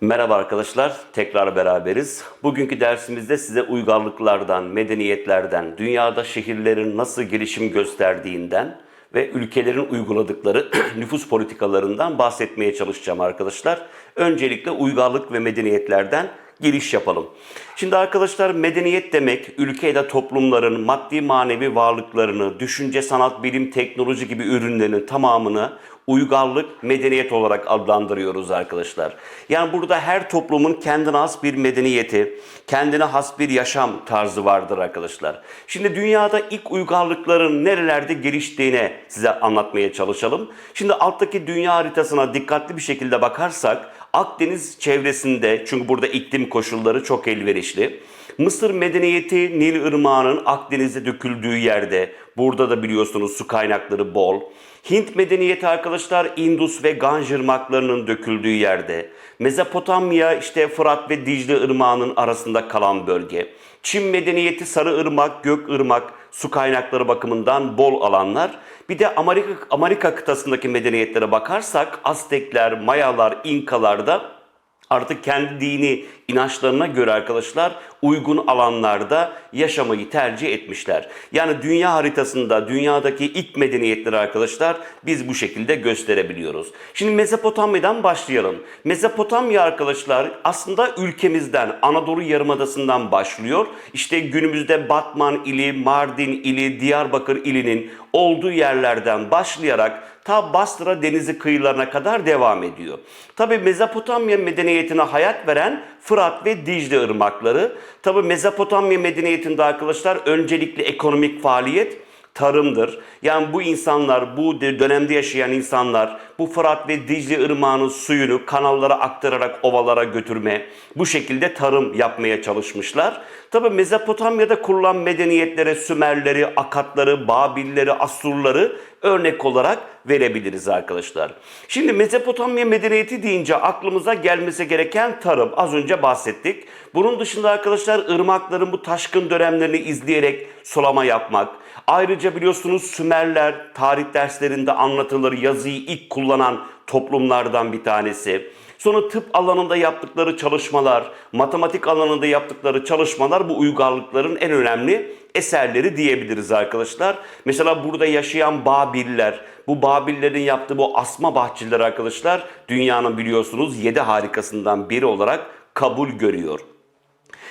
Merhaba arkadaşlar, tekrar beraberiz. Bugünkü dersimizde size uygarlıklardan, medeniyetlerden, dünyada şehirlerin nasıl gelişim gösterdiğinden ve ülkelerin uyguladıkları nüfus politikalarından bahsetmeye çalışacağım arkadaşlar. Öncelikle uygarlık ve medeniyetlerden giriş yapalım. Şimdi arkadaşlar medeniyet demek ülke ya da toplumların maddi manevi varlıklarını, düşünce, sanat, bilim, teknoloji gibi ürünlerin tamamını uygarlık, medeniyet olarak adlandırıyoruz arkadaşlar. Yani burada her toplumun kendine has bir medeniyeti, kendine has bir yaşam tarzı vardır arkadaşlar. Şimdi dünyada ilk uygarlıkların nerelerde geliştiğine size anlatmaya çalışalım. Şimdi alttaki dünya haritasına dikkatli bir şekilde bakarsak Akdeniz çevresinde çünkü burada iklim koşulları çok elverişli. Mısır medeniyeti Nil Irmağı'nın Akdeniz'e döküldüğü yerde. Burada da biliyorsunuz su kaynakları bol. Hint medeniyeti arkadaşlar Indus ve Ganj ırmaklarının döküldüğü yerde. Mezopotamya işte Fırat ve Dicle ırmağının arasında kalan bölge. Çin medeniyeti Sarı Irmak, Gök Irmak su kaynakları bakımından bol alanlar. Bir de Amerika, Amerika kıtasındaki medeniyetlere bakarsak Aztekler, Mayalar, İnkalar da artık kendi dini inançlarına göre arkadaşlar uygun alanlarda yaşamayı tercih etmişler. Yani dünya haritasında dünyadaki ilk medeniyetleri arkadaşlar biz bu şekilde gösterebiliyoruz. Şimdi Mezopotamya'dan başlayalım. Mezopotamya arkadaşlar aslında ülkemizden Anadolu Yarımadası'ndan başlıyor. İşte günümüzde Batman ili, Mardin ili, Diyarbakır ilinin olduğu yerlerden başlayarak ta Basra denizi kıyılarına kadar devam ediyor. Tabi Mezopotamya medeniyetine hayat veren Fırat ve Dicle ırmakları. Tabi Mezopotamya medeniyetinde arkadaşlar öncelikli ekonomik faaliyet tarımdır. Yani bu insanlar, bu dönemde yaşayan insanlar bu Fırat ve Dicle ırmağının suyunu kanallara aktararak ovalara götürme, bu şekilde tarım yapmaya çalışmışlar. Tabi Mezopotamya'da kurulan medeniyetlere Sümerleri, Akatları, Babilleri, Asurları örnek olarak verebiliriz arkadaşlar. Şimdi Mezopotamya medeniyeti deyince aklımıza gelmesi gereken tarım. Az önce bahsettik. Bunun dışında arkadaşlar ırmakların bu taşkın dönemlerini izleyerek sulama yapmak. Ayrıca biliyorsunuz Sümerler tarih derslerinde anlatılır yazıyı ilk kullanan toplumlardan bir tanesi. Sonra tıp alanında yaptıkları çalışmalar, matematik alanında yaptıkları çalışmalar bu uygarlıkların en önemli eserleri diyebiliriz arkadaşlar. Mesela burada yaşayan Babiller, bu Babillerin yaptığı bu asma bahçeleri arkadaşlar dünyanın biliyorsunuz yedi harikasından biri olarak kabul görüyor.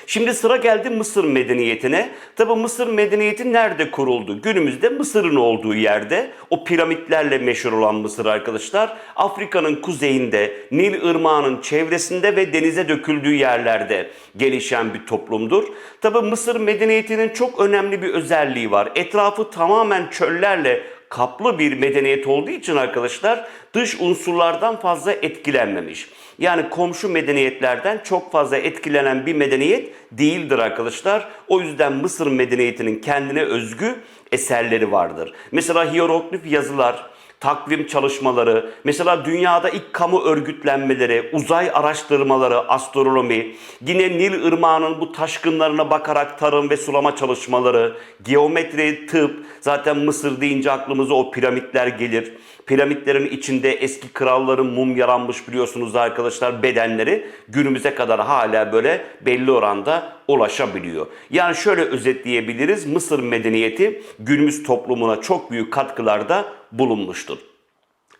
Şimdi sıra geldi Mısır medeniyetine. Tabi Mısır medeniyeti nerede kuruldu? Günümüzde Mısır'ın olduğu yerde o piramitlerle meşhur olan Mısır arkadaşlar Afrika'nın kuzeyinde Nil Irmağı'nın çevresinde ve denize döküldüğü yerlerde gelişen bir toplumdur. Tabi Mısır medeniyetinin çok önemli bir özelliği var. Etrafı tamamen çöllerle kaplı bir medeniyet olduğu için arkadaşlar dış unsurlardan fazla etkilenmemiş. Yani komşu medeniyetlerden çok fazla etkilenen bir medeniyet değildir arkadaşlar. O yüzden Mısır medeniyetinin kendine özgü eserleri vardır. Mesela hieroglif yazılar, takvim çalışmaları, mesela dünyada ilk kamu örgütlenmeleri, uzay araştırmaları, astronomi, yine Nil Irmağı'nın bu taşkınlarına bakarak tarım ve sulama çalışmaları, geometri, tıp, zaten Mısır deyince aklımıza o piramitler gelir. Piramitlerin içinde eski kralların mumyalanmış biliyorsunuz arkadaşlar bedenleri günümüze kadar hala böyle belli oranda ulaşabiliyor. Yani şöyle özetleyebiliriz. Mısır medeniyeti günümüz toplumuna çok büyük katkılarda bulunmuştur.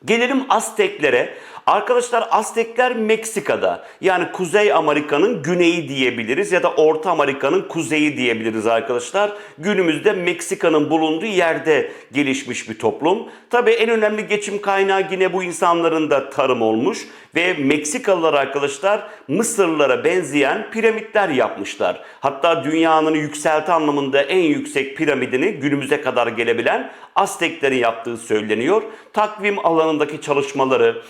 Gelelim Azteklere. Arkadaşlar Aztekler Meksika'da yani Kuzey Amerika'nın güneyi diyebiliriz ya da Orta Amerika'nın kuzeyi diyebiliriz arkadaşlar. Günümüzde Meksika'nın bulunduğu yerde gelişmiş bir toplum. Tabi en önemli geçim kaynağı yine bu insanların da tarım olmuş ve Meksikalılar arkadaşlar Mısırlılara benzeyen piramitler yapmışlar. Hatta dünyanın yükselti anlamında en yüksek piramidini günümüze kadar gelebilen Azteklerin yaptığı söyleniyor. Takvim alanındaki çalışmaları,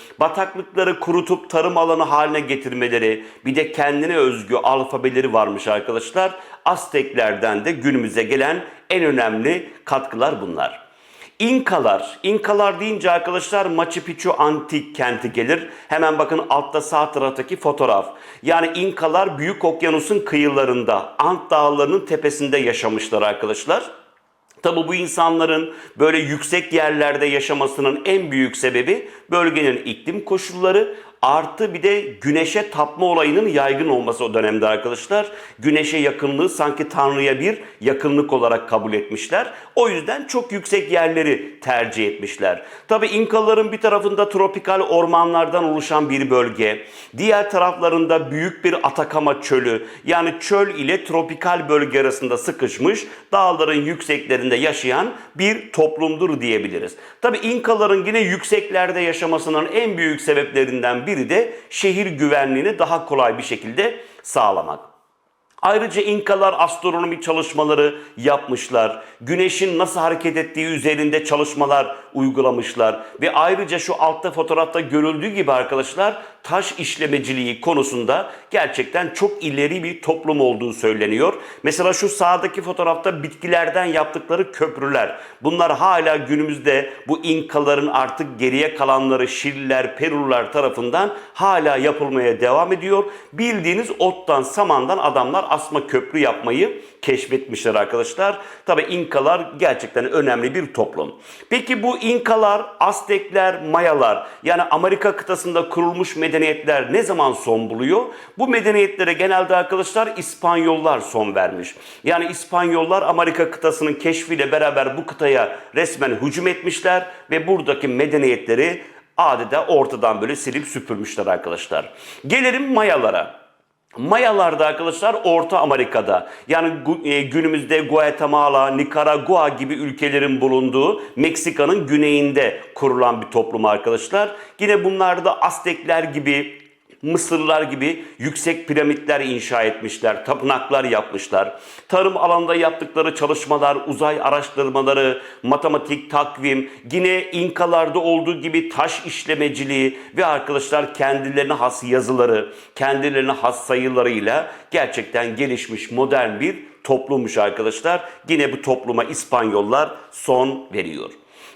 bataklıkları kurutup tarım alanı haline getirmeleri, bir de kendine özgü alfabeleri varmış arkadaşlar. Azteklerden de günümüze gelen en önemli katkılar bunlar. İnkalar, İnkalar deyince arkadaşlar Machu Picchu antik kenti gelir. Hemen bakın altta sağ taraftaki fotoğraf. Yani İnkalar Büyük Okyanus'un kıyılarında, Ant Dağları'nın tepesinde yaşamışlar arkadaşlar. Tabi bu insanların böyle yüksek yerlerde yaşamasının en büyük sebebi bölgenin iklim koşulları Artı bir de güneşe tapma olayının yaygın olması o dönemde arkadaşlar. Güneşe yakınlığı sanki Tanrı'ya bir yakınlık olarak kabul etmişler. O yüzden çok yüksek yerleri tercih etmişler. Tabi İnkaların bir tarafında tropikal ormanlardan oluşan bir bölge. Diğer taraflarında büyük bir Atakama çölü. Yani çöl ile tropikal bölge arasında sıkışmış dağların yükseklerinde yaşayan bir toplumdur diyebiliriz. Tabi İnkaların yine yükseklerde yaşamasının en büyük sebeplerinden biri de şehir güvenliğini daha kolay bir şekilde sağlamak. Ayrıca İnkalar astronomi çalışmaları yapmışlar. Güneşin nasıl hareket ettiği üzerinde çalışmalar uygulamışlar. Ve ayrıca şu altta fotoğrafta görüldüğü gibi arkadaşlar taş işlemeciliği konusunda gerçekten çok ileri bir toplum olduğu söyleniyor. Mesela şu sağdaki fotoğrafta bitkilerden yaptıkları köprüler. Bunlar hala günümüzde bu İnkaların artık geriye kalanları Şililer, Perular tarafından hala yapılmaya devam ediyor. Bildiğiniz ottan, samandan adamlar asma köprü yapmayı keşfetmişler arkadaşlar. Tabi İnkalar gerçekten önemli bir toplum. Peki bu İnkalar, Aztekler, Mayalar yani Amerika kıtasında kurulmuş medeniyetler ne zaman son buluyor? Bu medeniyetlere genelde arkadaşlar İspanyollar son vermiş. Yani İspanyollar Amerika kıtasının keşfiyle beraber bu kıtaya resmen hücum etmişler ve buradaki medeniyetleri adeta ortadan böyle silip süpürmüşler arkadaşlar. Gelelim Mayalara. Mayalar da arkadaşlar Orta Amerika'da yani e, günümüzde Guatemala, Nikaragua gibi ülkelerin bulunduğu Meksika'nın güneyinde kurulan bir toplum arkadaşlar. Yine bunlar da Aztekler gibi Mısırlılar gibi yüksek piramitler inşa etmişler, tapınaklar yapmışlar. Tarım alanında yaptıkları çalışmalar, uzay araştırmaları, matematik, takvim, yine İnkalarda olduğu gibi taş işlemeciliği ve arkadaşlar kendilerine has yazıları, kendilerine has sayılarıyla gerçekten gelişmiş modern bir toplummuş arkadaşlar. Yine bu topluma İspanyollar son veriyor.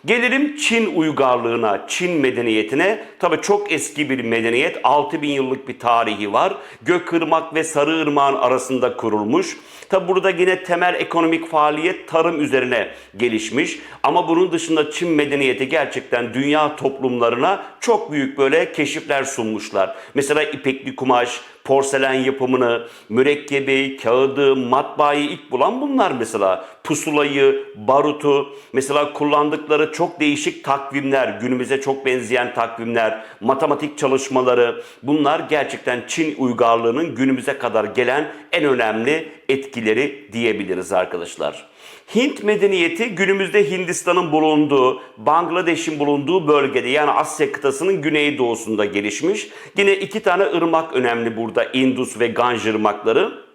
Gelelim Çin uygarlığına, Çin medeniyetine. Tabi çok eski bir medeniyet. 6000 yıllık bir tarihi var. Gökırmak ve Sarıırmak'ın arasında kurulmuş. Tabi burada yine temel ekonomik faaliyet tarım üzerine gelişmiş. Ama bunun dışında Çin medeniyeti gerçekten dünya toplumlarına çok büyük böyle keşifler sunmuşlar. Mesela ipekli kumaş, porselen yapımını, mürekkebi, kağıdı, matbaayı ilk bulan bunlar mesela. Pusulayı, barutu, mesela kullandıkları çok değişik takvimler, günümüze çok benzeyen takvimler, matematik çalışmaları bunlar gerçekten Çin uygarlığının günümüze kadar gelen en önemli etkileri diyebiliriz arkadaşlar. Hint medeniyeti günümüzde Hindistan'ın bulunduğu, Bangladeş'in bulunduğu bölgede yani Asya kıtasının güneydoğusunda gelişmiş. Yine iki tane ırmak önemli burada Indus ve Ganj ırmakları.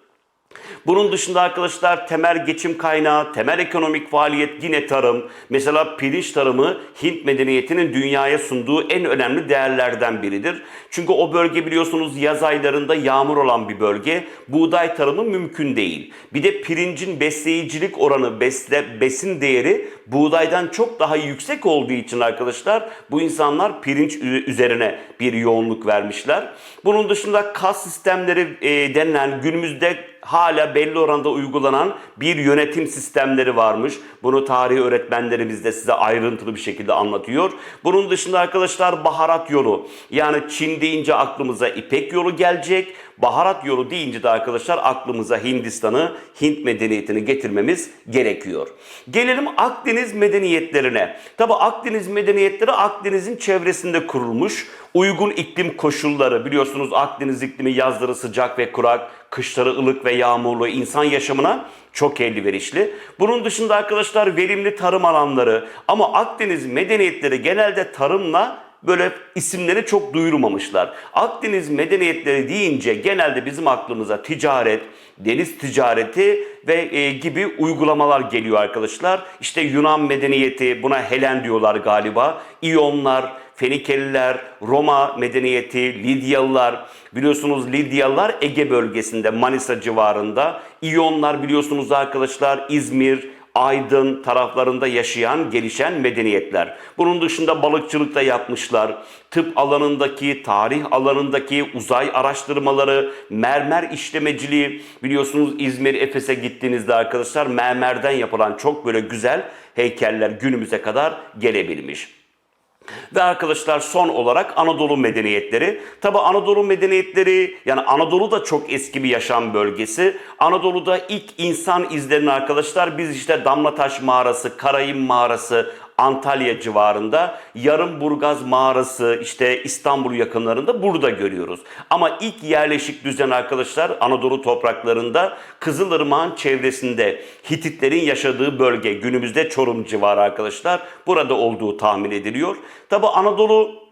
Bunun dışında arkadaşlar temel geçim kaynağı, temel ekonomik faaliyet yine tarım. Mesela pirinç tarımı Hint medeniyetinin dünyaya sunduğu en önemli değerlerden biridir. Çünkü o bölge biliyorsunuz yaz aylarında yağmur olan bir bölge. Buğday tarımı mümkün değil. Bir de pirincin besleyicilik oranı, besle, besin değeri buğdaydan çok daha yüksek olduğu için arkadaşlar bu insanlar pirinç üzerine bir yoğunluk vermişler. Bunun dışında kas sistemleri e, denilen günümüzde hala belli oranda uygulanan bir yönetim sistemleri varmış. Bunu tarih öğretmenlerimiz de size ayrıntılı bir şekilde anlatıyor. Bunun dışında arkadaşlar baharat yolu. Yani Çin deyince aklımıza İpek yolu gelecek. Baharat yolu deyince de arkadaşlar aklımıza Hindistan'ı, Hint medeniyetini getirmemiz gerekiyor. Gelelim Akdeniz medeniyetlerine. Tabi Akdeniz medeniyetleri Akdeniz'in çevresinde kurulmuş. Uygun iklim koşulları biliyorsunuz Akdeniz iklimi yazları sıcak ve kurak, kışları ılık ve yağmurlu insan yaşamına çok elverişli. Bunun dışında arkadaşlar verimli tarım alanları ama Akdeniz medeniyetleri genelde tarımla böyle isimleri çok duyurmamışlar. Akdeniz medeniyetleri deyince genelde bizim aklımıza ticaret, deniz ticareti ve e, gibi uygulamalar geliyor arkadaşlar. İşte Yunan medeniyeti buna Helen diyorlar galiba. İyonlar, Fenikeliler, Roma medeniyeti, Lidyalılar, biliyorsunuz Lidyalılar Ege bölgesinde, Manisa civarında. İyonlar biliyorsunuz arkadaşlar İzmir, Aydın taraflarında yaşayan, gelişen medeniyetler. Bunun dışında balıkçılık da yapmışlar. Tıp alanındaki, tarih alanındaki uzay araştırmaları, mermer işlemeciliği biliyorsunuz İzmir, Efes'e gittiğinizde arkadaşlar mermerden yapılan çok böyle güzel heykeller günümüze kadar gelebilmiş. Ve arkadaşlar son olarak Anadolu medeniyetleri. Tabi Anadolu medeniyetleri yani Anadolu da çok eski bir yaşam bölgesi. Anadolu'da ilk insan izlerini arkadaşlar biz işte Damlataş mağarası, Karayın mağarası, Antalya civarında, Yarımburgaz mağarası işte İstanbul yakınlarında burada görüyoruz. Ama ilk yerleşik düzen arkadaşlar Anadolu topraklarında Kızılırmak'ın çevresinde Hititlerin yaşadığı bölge günümüzde Çorum civarı arkadaşlar burada olduğu tahmin ediliyor. Tabi Anadolu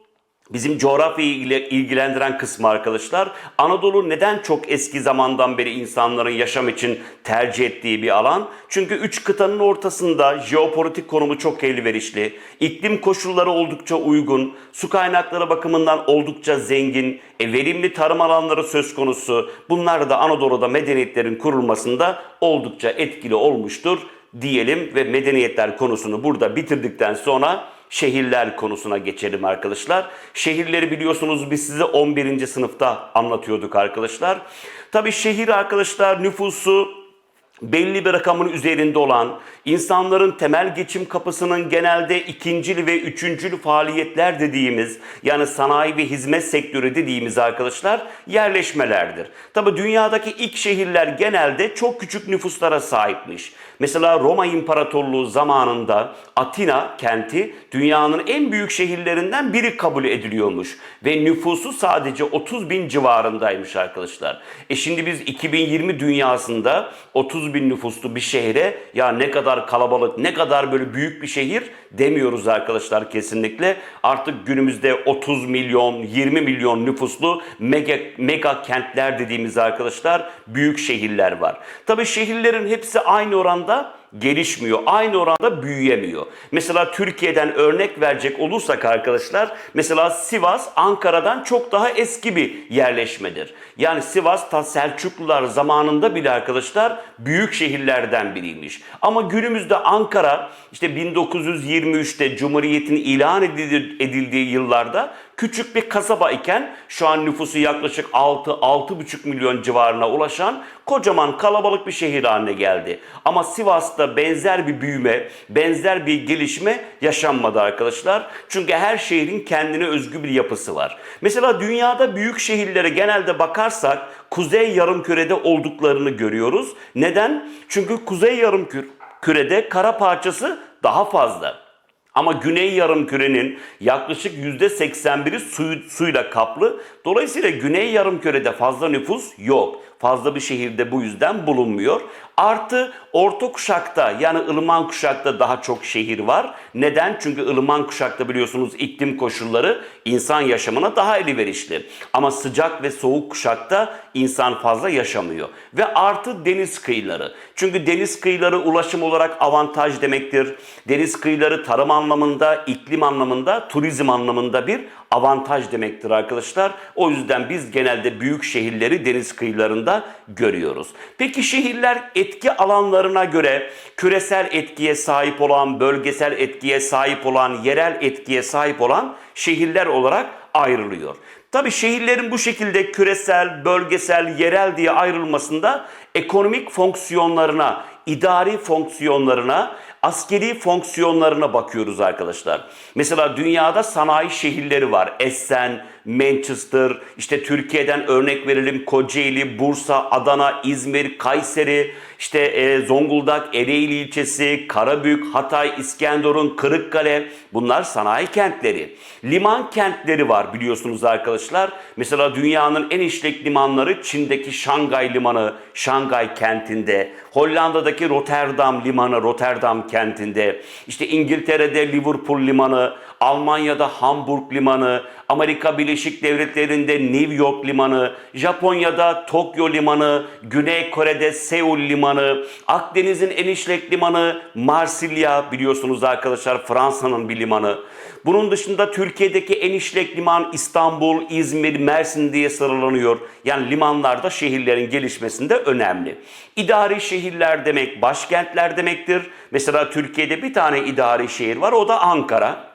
Bizim coğrafyayı ile ilgilendiren kısmı arkadaşlar. Anadolu neden çok eski zamandan beri insanların yaşam için tercih ettiği bir alan? Çünkü üç kıtanın ortasında jeopolitik konumu çok elverişli, iklim koşulları oldukça uygun, su kaynakları bakımından oldukça zengin, e, verimli tarım alanları söz konusu. Bunlar da Anadolu'da medeniyetlerin kurulmasında oldukça etkili olmuştur diyelim ve medeniyetler konusunu burada bitirdikten sonra şehirler konusuna geçelim arkadaşlar. Şehirleri biliyorsunuz biz size 11. sınıfta anlatıyorduk arkadaşlar. Tabi şehir arkadaşlar nüfusu belli bir rakamın üzerinde olan, insanların temel geçim kapısının genelde ikincil ve üçüncül faaliyetler dediğimiz, yani sanayi ve hizmet sektörü dediğimiz arkadaşlar yerleşmelerdir. Tabi dünyadaki ilk şehirler genelde çok küçük nüfuslara sahipmiş. Mesela Roma İmparatorluğu zamanında Atina kenti dünyanın en büyük şehirlerinden biri kabul ediliyormuş. Ve nüfusu sadece 30 bin civarındaymış arkadaşlar. E şimdi biz 2020 dünyasında 30 bin nüfuslu bir şehre ya ne kadar kalabalık, ne kadar böyle büyük bir şehir demiyoruz arkadaşlar kesinlikle. Artık günümüzde 30 milyon, 20 milyon nüfuslu mega, mega kentler dediğimiz arkadaşlar büyük şehirler var. Tabii şehirlerin hepsi aynı oranda gelişmiyor. Aynı oranda büyüyemiyor. Mesela Türkiye'den örnek verecek olursak arkadaşlar, mesela Sivas Ankara'dan çok daha eski bir yerleşmedir. Yani Sivas ta Selçuklular zamanında bile arkadaşlar büyük şehirlerden biriymiş. Ama günümüzde Ankara işte 1923'te Cumhuriyet'in ilan edildiği yıllarda küçük bir kasaba iken şu an nüfusu yaklaşık 6-6,5 milyon civarına ulaşan kocaman kalabalık bir şehir haline geldi. Ama Sivas'ta benzer bir büyüme, benzer bir gelişme yaşanmadı arkadaşlar. Çünkü her şehrin kendine özgü bir yapısı var. Mesela dünyada büyük şehirlere genelde bakarsak kuzey yarımkürede olduklarını görüyoruz. Neden? Çünkü kuzey yarımkürede kara parçası daha fazla. Ama güney yarımkürenin yaklaşık %81'i su, suyla kaplı. Dolayısıyla güney yarımkürede fazla nüfus yok. Fazla bir şehirde bu yüzden bulunmuyor. Artı orta kuşakta yani ılıman kuşakta daha çok şehir var. Neden? Çünkü ılıman kuşakta biliyorsunuz iklim koşulları insan yaşamına daha elverişli. Ama sıcak ve soğuk kuşakta insan fazla yaşamıyor. Ve artı deniz kıyıları. Çünkü deniz kıyıları ulaşım olarak avantaj demektir. Deniz kıyıları tarım anlamında, iklim anlamında, turizm anlamında bir avantaj demektir arkadaşlar. O yüzden biz genelde büyük şehirleri deniz kıyılarında görüyoruz. Peki şehirler etki alanlarına göre küresel etkiye sahip olan, bölgesel etkiye sahip olan, yerel etkiye sahip olan şehirler olarak ayrılıyor. Tabi şehirlerin bu şekilde küresel, bölgesel, yerel diye ayrılmasında ekonomik fonksiyonlarına, idari fonksiyonlarına, askeri fonksiyonlarına bakıyoruz arkadaşlar. Mesela dünyada sanayi şehirleri var. Essen, Manchester, işte Türkiye'den örnek verelim Kocaeli, Bursa, Adana, İzmir, Kayseri, işte e, Zonguldak, Ereğli ilçesi, Karabük, Hatay, İskenderun, Kırıkkale bunlar sanayi kentleri. Liman kentleri var biliyorsunuz arkadaşlar. Mesela dünyanın en işlek limanları Çin'deki Şangay Limanı, Şangay kentinde. Hollanda'daki Rotterdam Limanı, Rotterdam kentinde. İşte İngiltere'de Liverpool Limanı, Almanya'da Hamburg Limanı, Amerika Birleşik Devletleri'nde New York Limanı, Japonya'da Tokyo Limanı, Güney Kore'de Seul Limanı, Akdeniz'in en işlek limanı Marsilya biliyorsunuz arkadaşlar Fransa'nın bir limanı. Bunun dışında Türkiye'deki en işlek liman İstanbul, İzmir, Mersin diye sıralanıyor. Yani limanlarda şehirlerin gelişmesinde önemli. İdari şehirler demek başkentler demektir. Mesela Türkiye'de bir tane idari şehir var o da Ankara.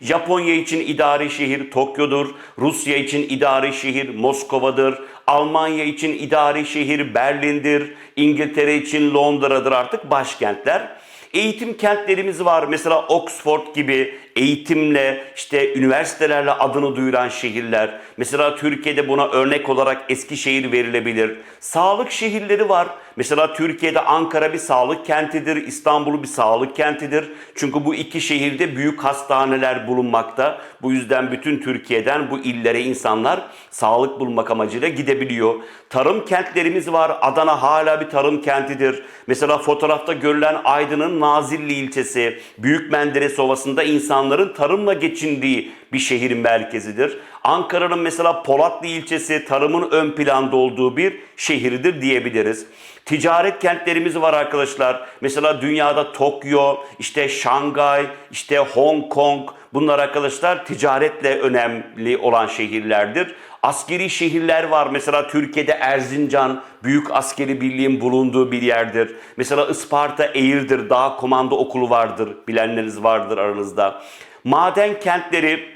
Japonya için idari şehir Tokyo'dur. Rusya için idari şehir Moskova'dır. Almanya için idari şehir Berlin'dir. İngiltere için Londra'dır artık başkentler. Eğitim kentlerimiz var. Mesela Oxford gibi, eğitimle, işte üniversitelerle adını duyuran şehirler. Mesela Türkiye'de buna örnek olarak Eskişehir verilebilir. Sağlık şehirleri var. Mesela Türkiye'de Ankara bir sağlık kentidir, İstanbul bir sağlık kentidir. Çünkü bu iki şehirde büyük hastaneler bulunmakta. Bu yüzden bütün Türkiye'den bu illere insanlar sağlık bulmak amacıyla gidebiliyor. Tarım kentlerimiz var. Adana hala bir tarım kentidir. Mesela fotoğrafta görülen Aydın'ın Nazilli ilçesi, Büyük Menderes Ovası'nda insanların tarımla geçindiği bir şehrin merkezidir. Ankara'nın mesela Polatlı ilçesi tarımın ön planda olduğu bir şehirdir diyebiliriz. Ticaret kentlerimiz var arkadaşlar. Mesela dünyada Tokyo, işte Şangay, işte Hong Kong bunlar arkadaşlar ticaretle önemli olan şehirlerdir. Askeri şehirler var. Mesela Türkiye'de Erzincan büyük askeri birliğin bulunduğu bir yerdir. Mesela Isparta Eğirdir Dağ Komando Okulu vardır. Bilenleriniz vardır aranızda. Maden kentleri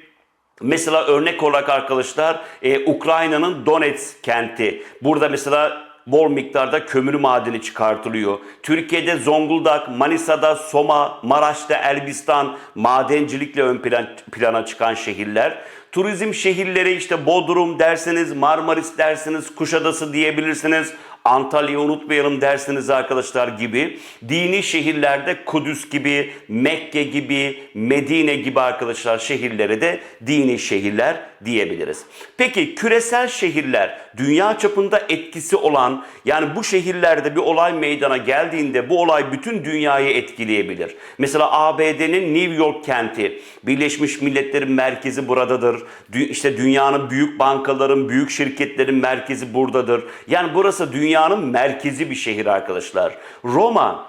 Mesela örnek olarak arkadaşlar e, Ukrayna'nın Donetsk kenti. Burada mesela bol miktarda kömür madeni çıkartılıyor. Türkiye'de Zonguldak, Manisa'da Soma, Maraş'ta Elbistan madencilikle ön plan, plana çıkan şehirler. Turizm şehirleri işte Bodrum derseniz, Marmaris dersiniz, Kuşadası diyebilirsiniz. Antalya'yı unutmayalım dersiniz arkadaşlar gibi. Dini şehirlerde Kudüs gibi, Mekke gibi, Medine gibi arkadaşlar şehirlere de dini şehirler diyebiliriz. Peki küresel şehirler dünya çapında etkisi olan yani bu şehirlerde bir olay meydana geldiğinde bu olay bütün dünyayı etkileyebilir. Mesela ABD'nin New York kenti Birleşmiş Milletler'in merkezi buradadır. İşte dünyanın büyük bankaların, büyük şirketlerin merkezi buradadır. Yani burası dünyanın merkezi bir şehir arkadaşlar. Roma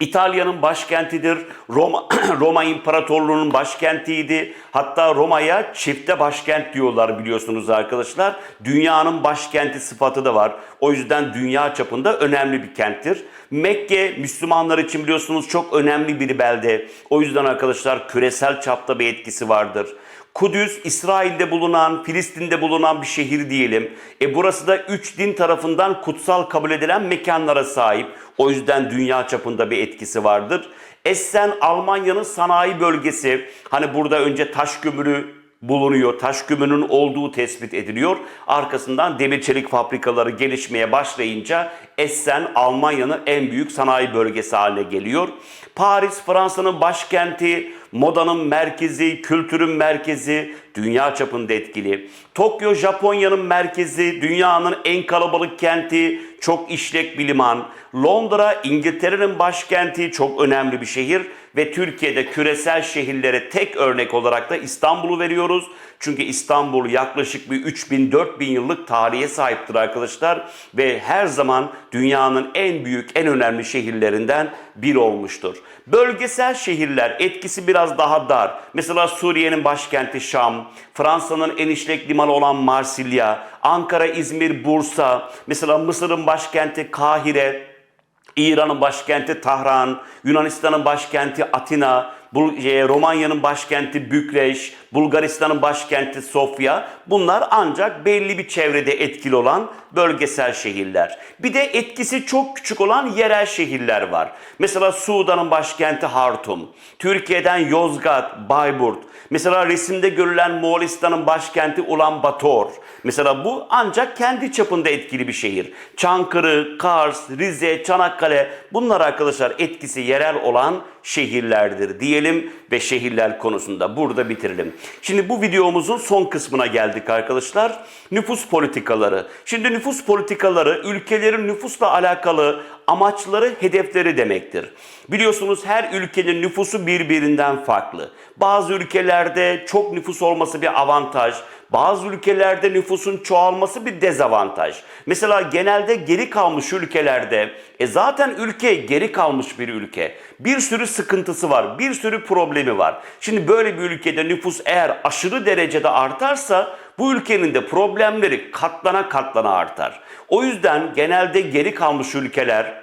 İtalya'nın başkentidir. Roma, Roma İmparatorluğu'nun başkentiydi. Hatta Roma'ya çifte başkent diyorlar biliyorsunuz arkadaşlar. Dünyanın başkenti sıfatı da var. O yüzden dünya çapında önemli bir kenttir. Mekke Müslümanlar için biliyorsunuz çok önemli bir belde. O yüzden arkadaşlar küresel çapta bir etkisi vardır. Kudüs, İsrail'de bulunan, Filistin'de bulunan bir şehir diyelim. E burası da üç din tarafından kutsal kabul edilen mekanlara sahip. O yüzden dünya çapında bir etkisi vardır. Essen Almanya'nın sanayi bölgesi. Hani burada önce taş kömürü bulunuyor. Taş kömürünün olduğu tespit ediliyor. Arkasından demir çelik fabrikaları gelişmeye başlayınca Essen Almanya'nın en büyük sanayi bölgesi haline geliyor. Paris Fransa'nın başkenti, modanın merkezi, kültürün merkezi, dünya çapında etkili. Tokyo Japonya'nın merkezi, dünyanın en kalabalık kenti, çok işlek bir liman. Londra İngiltere'nin başkenti, çok önemli bir şehir ve Türkiye'de küresel şehirlere tek örnek olarak da İstanbul'u veriyoruz. Çünkü İstanbul yaklaşık bir 3000-4000 yıllık tarihe sahiptir arkadaşlar ve her zaman dünyanın en büyük, en önemli şehirlerinden biri olmuştur. Bölgesel şehirler etkisi biraz daha dar. Mesela Suriye'nin başkenti Şam, Fransa'nın en işlek limanı olan Marsilya, Ankara, İzmir, Bursa, mesela Mısır'ın başkenti Kahire, İran'ın başkenti Tahran, Yunanistan'ın başkenti Atina, Romanya'nın başkenti Bükreş, Bulgaristan'ın başkenti Sofya. Bunlar ancak belli bir çevrede etkili olan bölgesel şehirler. Bir de etkisi çok küçük olan yerel şehirler var. Mesela Sudan'ın başkenti Hartum, Türkiye'den Yozgat, Bayburt, Mesela resimde görülen Moğolistan'ın başkenti Ulan Bator. Mesela bu ancak kendi çapında etkili bir şehir. Çankırı, Kars, Rize, Çanakkale bunlar arkadaşlar etkisi yerel olan şehirlerdir diyelim ve şehirler konusunda burada bitirelim. Şimdi bu videomuzun son kısmına geldik arkadaşlar. Nüfus politikaları. Şimdi nüfus politikaları ülkelerin nüfusla alakalı amaçları, hedefleri demektir. Biliyorsunuz her ülkenin nüfusu birbirinden farklı. Bazı ülkelerde çok nüfus olması bir avantaj, bazı ülkelerde nüfusun çoğalması bir dezavantaj. Mesela genelde geri kalmış ülkelerde, e zaten ülke geri kalmış bir ülke. Bir sürü sıkıntısı var, bir sürü problemi var. Şimdi böyle bir ülkede nüfus eğer aşırı derecede artarsa bu ülkenin de problemleri katlana katlana artar. O yüzden genelde geri kalmış ülkeler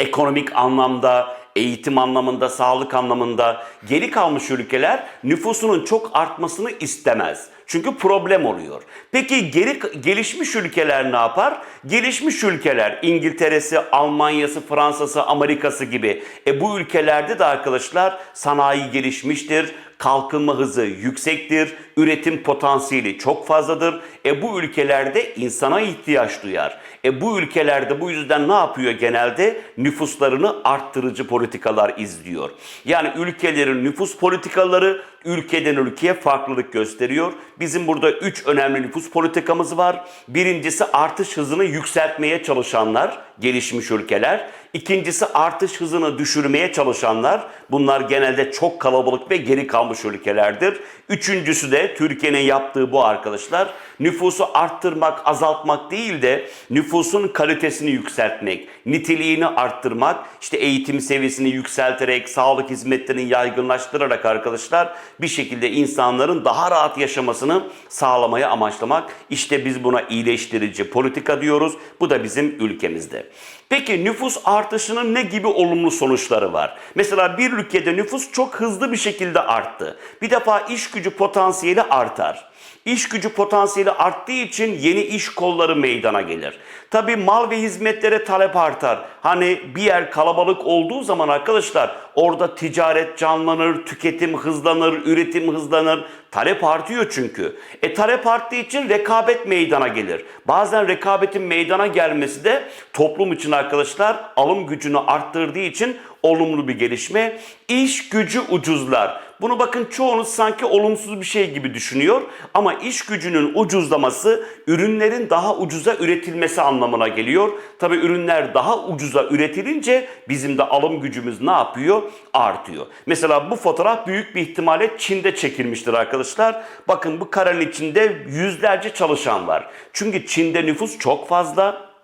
ekonomik anlamda, eğitim anlamında, sağlık anlamında geri kalmış ülkeler nüfusunun çok artmasını istemez. Çünkü problem oluyor. Peki geri gelişmiş ülkeler ne yapar? Gelişmiş ülkeler İngiltere'si, Almanya'sı, Fransa'sı, Amerika'sı gibi. E bu ülkelerde de arkadaşlar sanayi gelişmiştir, kalkınma hızı yüksektir, üretim potansiyeli çok fazladır. E bu ülkelerde insana ihtiyaç duyar. E bu ülkelerde bu yüzden ne yapıyor genelde? Nüfuslarını arttırıcı politikalar izliyor. Yani ülkelerin nüfus politikaları ülkeden ülkeye farklılık gösteriyor. Bizim burada üç önemli nüfus politikamız var. Birincisi artış hızını yükseltmeye çalışanlar, gelişmiş ülkeler. İkincisi artış hızını düşürmeye çalışanlar. Bunlar genelde çok kalabalık ve geri kalmış ülkelerdir. Üçüncüsü de Türkiye'nin yaptığı bu arkadaşlar. Nüfusu arttırmak, azaltmak değil de nüfusun kalitesini yükseltmek, niteliğini arttırmak, işte eğitim seviyesini yükselterek, sağlık hizmetlerini yaygınlaştırarak arkadaşlar bir şekilde insanların daha rahat yaşamasını sağlamaya amaçlamak. İşte biz buna iyileştirici politika diyoruz. Bu da bizim ülkemizde. Peki nüfus artışının ne gibi olumlu sonuçları var? Mesela bir ülkede nüfus çok hızlı bir şekilde arttı. Bir defa iş gücü potansiyeli artar. İş gücü potansiyeli arttığı için yeni iş kolları meydana gelir. Tabi mal ve hizmetlere talep artar. Hani bir yer kalabalık olduğu zaman arkadaşlar orada ticaret canlanır, tüketim hızlanır, üretim hızlanır. Talep artıyor çünkü. E talep arttığı için rekabet meydana gelir. Bazen rekabetin meydana gelmesi de toplum için arkadaşlar alım gücünü arttırdığı için olumlu bir gelişme. İş gücü ucuzlar. Bunu bakın çoğunuz sanki olumsuz bir şey gibi düşünüyor ama iş gücünün ucuzlaması ürünlerin daha ucuza üretilmesi anlamına geliyor. Tabi ürünler daha ucuza üretilince bizim de alım gücümüz ne yapıyor? Artıyor. Mesela bu fotoğraf büyük bir ihtimalle Çin'de çekilmiştir arkadaşlar. Bakın bu karenin içinde yüzlerce çalışan var. Çünkü Çin'de nüfus çok fazla.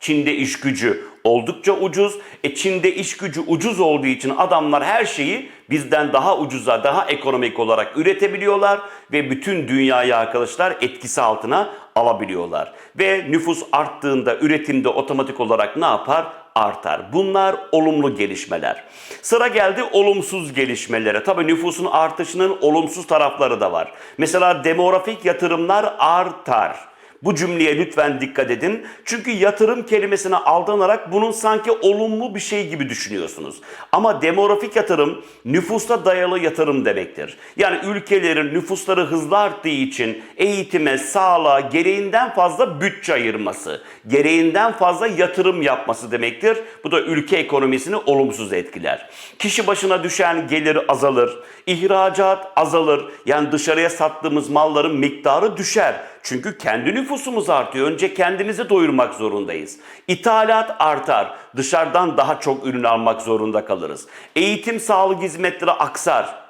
Çin'de iş gücü oldukça ucuz. E Çin'de iş gücü ucuz olduğu için adamlar her şeyi bizden daha ucuza, daha ekonomik olarak üretebiliyorlar ve bütün dünyayı arkadaşlar etkisi altına alabiliyorlar. Ve nüfus arttığında üretimde otomatik olarak ne yapar? artar. Bunlar olumlu gelişmeler. Sıra geldi olumsuz gelişmelere. Tabii nüfusun artışının olumsuz tarafları da var. Mesela demografik yatırımlar artar. Bu cümleye lütfen dikkat edin. Çünkü yatırım kelimesine aldanarak bunun sanki olumlu bir şey gibi düşünüyorsunuz. Ama demografik yatırım nüfusta dayalı yatırım demektir. Yani ülkelerin nüfusları hızlı arttığı için eğitime, sağlığa gereğinden fazla bütçe ayırması, gereğinden fazla yatırım yapması demektir. Bu da ülke ekonomisini olumsuz etkiler. Kişi başına düşen gelir azalır, ihracat azalır. Yani dışarıya sattığımız malların miktarı düşer. Çünkü kendi nüfusumuz artıyor. Önce kendimizi doyurmak zorundayız. İthalat artar. Dışarıdan daha çok ürün almak zorunda kalırız. Eğitim, sağlık hizmetleri aksar.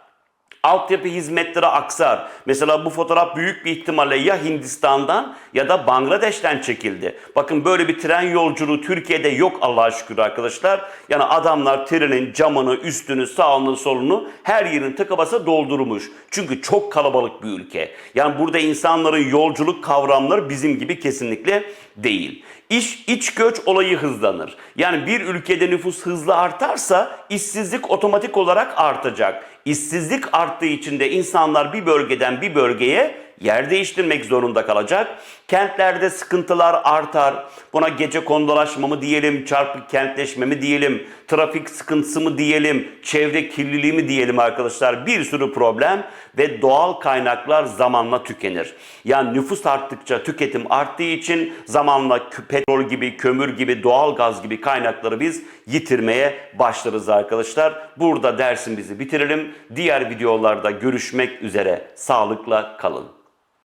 Altyapı hizmetleri aksar. Mesela bu fotoğraf büyük bir ihtimalle ya Hindistan'dan ya da Bangladeş'ten çekildi. Bakın böyle bir tren yolculuğu Türkiye'de yok Allah'a şükür arkadaşlar. Yani adamlar trenin camını, üstünü, sağını, solunu her yerini tıka basa doldurmuş. Çünkü çok kalabalık bir ülke. Yani burada insanların yolculuk kavramları bizim gibi kesinlikle değil. İş iç göç olayı hızlanır. Yani bir ülkede nüfus hızlı artarsa işsizlik otomatik olarak artacak. İşsizlik arttığı için de insanlar bir bölgeden bir bölgeye yer değiştirmek zorunda kalacak. Kentlerde sıkıntılar artar. Buna gece kondolaşma mı diyelim, çarpık kentleşme mi diyelim, trafik sıkıntısı mı diyelim, çevre kirliliği mi diyelim arkadaşlar. Bir sürü problem ve doğal kaynaklar zamanla tükenir. Yani nüfus arttıkça tüketim arttığı için zamanla petrol gibi, kömür gibi, doğal gaz gibi kaynakları biz yitirmeye başlarız arkadaşlar. Burada dersimizi bitirelim. Diğer videolarda görüşmek üzere. Sağlıkla kalın.